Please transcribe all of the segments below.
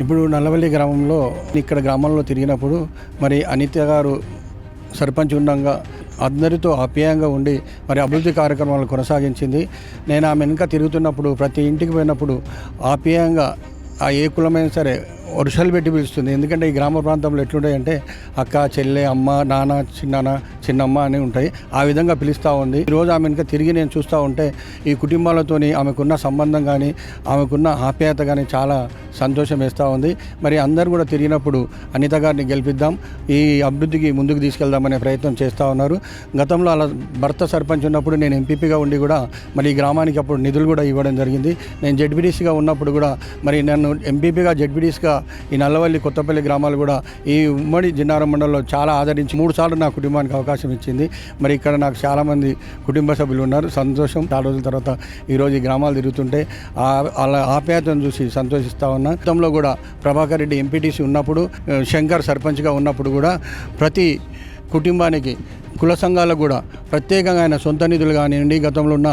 ఇప్పుడు నల్లవల్లి గ్రామంలో ఇక్కడ గ్రామంలో తిరిగినప్పుడు మరి అనిత గారు సర్పంచ్ ఉండగా అందరితో ఆప్యాయంగా ఉండి మరి అభివృద్ధి కార్యక్రమాలు కొనసాగించింది. నేను ఆమె వెనుక తిరుగుతున్నప్పుడు ప్రతి ఇంటికి పోయినప్పుడు ఆప్యాయంగా ఆ ఏ కులమైనా సరే వరుసలు పెట్టి పిలుస్తుంది. ఎందుకంటే ఈ గ్రామ ప్రాంతంలో ఎట్లుంటాయంటే అక్క చెల్లె అమ్మ నాన్న చిన్నాన్న చిన్నమ్మ అని ఉంటాయి. ఆ విధంగా పిలుస్తూ ఉంది. ఈరోజు ఆమె వెనుక తిరిగి నేను చూస్తూ ఉంటే ఈ కుటుంబాలతోని ఆమెకున్న సంబంధం కానీ ఆమెకున్న ఆప్యాయత కానీ చాలా సంతోషం వేస్తూ ఉంది. మరి అందరూ కూడా తిరిగినప్పుడు అనిత గారిని గెలిపిద్దాం. ఈ అభివృద్ధికి ముందుకు తీసుకెళ్దామనే ప్రయత్నం చేస్తూ ఉన్నారు. గతంలో అలా భర్త సర్పంచ్ ఉన్నప్పుడు నేను ఎంపీపీగా ఉండి కూడా మరి ఈ గ్రామానికి అప్పుడు నిధులు కూడా ఇవ్వడం జరిగింది. నేను జడ్పీడీసీగా ఉన్నప్పుడు కూడా మరి నన్ను ఎంపీపీగా జడ్పీడీసీగా ఈ నల్లవల్లి కొత్తపల్లి గ్రామాలు కూడా ఈ ఉమ్మడి జిన్నారం మండలంలో చాలా ఆదరించి మూడు సార్లు నా కుటుంబానికి అవకాశం ఇచ్చింది. మరి ఇక్కడ నాకు చాలామంది కుటుంబ సభ్యులు ఉన్నారు. సంతోషం. చాలా రోజుల తర్వాత ఈరోజు ఈ గ్రామాలు తిరుగుతుంటే ఆ అలా ఆప్యాయతను చూసి సంతోషిస్తూ ఉన్నా గతంలో కూడా ప్రభాకర్ రెడ్డి ఎంపీటీసీ ఉన్నప్పుడు శంకర్ సర్పంచ్గా ఉన్నప్పుడు కూడా ప్రతి కుటుంబానికి కుల సంఘాలకు కూడా ప్రత్యేకంగా ఆయన సొంత నిధులు కానివ్వండి గతంలో ఉన్న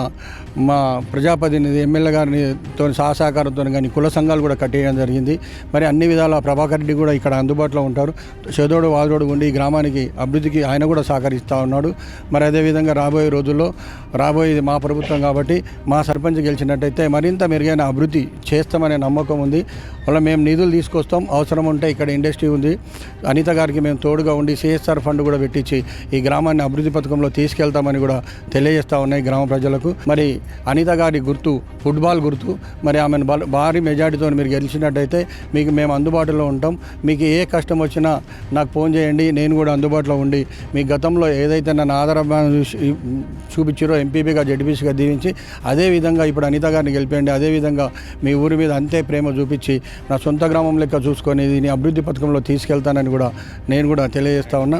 మా ప్రజాప్రతినిధి ఎమ్మెల్యే గారితో సహసహకారంతో కానీ కుల సంఘాలు కూడా కట్టేయడం జరిగింది. మరి అన్ని విధాల ప్రభాకర్ రెడ్డి కూడా ఇక్కడ అందుబాటులో ఉంటారు. చదోడు వాదోడు ఉండి ఈ గ్రామానికి అభివృద్ధికి ఆయన కూడా సహకరిస్తూ ఉన్నాడు. మరి అదేవిధంగా రాబోయే రోజుల్లో రాబోయేది మా ప్రభుత్వం కాబట్టి మా సర్పంచ్ గెలిచినట్టయితే మరింత మెరుగైన అభివృద్ధి చేస్తామనే నమ్మకం ఉంది. అలా మేము నిధులు తీసుకొస్తాం. అవసరం ఉంటే ఇక్కడ ఇండస్ట్రీ ఉంది. అనిత గారికి మేము తోడుగా ఉండి సిఎస్ఆర్ ఫండ్ కూడా పెట్టించి ఈ గ్రామాన్ని అభివృద్ధి పథకంలో తీసుకెళ్తామని కూడా తెలియజేస్తా ఉన్నాయి గ్రామ ప్రజలకు. మరి అనిత గారి గుర్తు ఫుట్బాల్ గుర్తు మరి ఆమెను భారీ మెజార్టీతో మీరు గెలిచినట్టయితే మీకు మేము అందుబాటులో ఉంటాం. మీకు ఏ కష్టం వచ్చినా నాకు ఫోన్ చేయండి నేను కూడా అందుబాటులో ఉండి మీ గతంలో ఏదైతే నన్ను ఆధారభావం చూపించారో ఎంపీపీగా జడ్పీసీగా దీవించి అదేవిధంగా ఇప్పుడు అనిత గారిని గెలిపేయండి అదేవిధంగా మీ ఊరి మీద అంతే ప్రేమ చూపించి నా సొంత గ్రామం లెక్క చూసుకొని దీని అభివృద్ధి పథకంలో తీసుకెళ్తానని కూడా నేను కూడా తెలియజేస్తా ఉన్నా.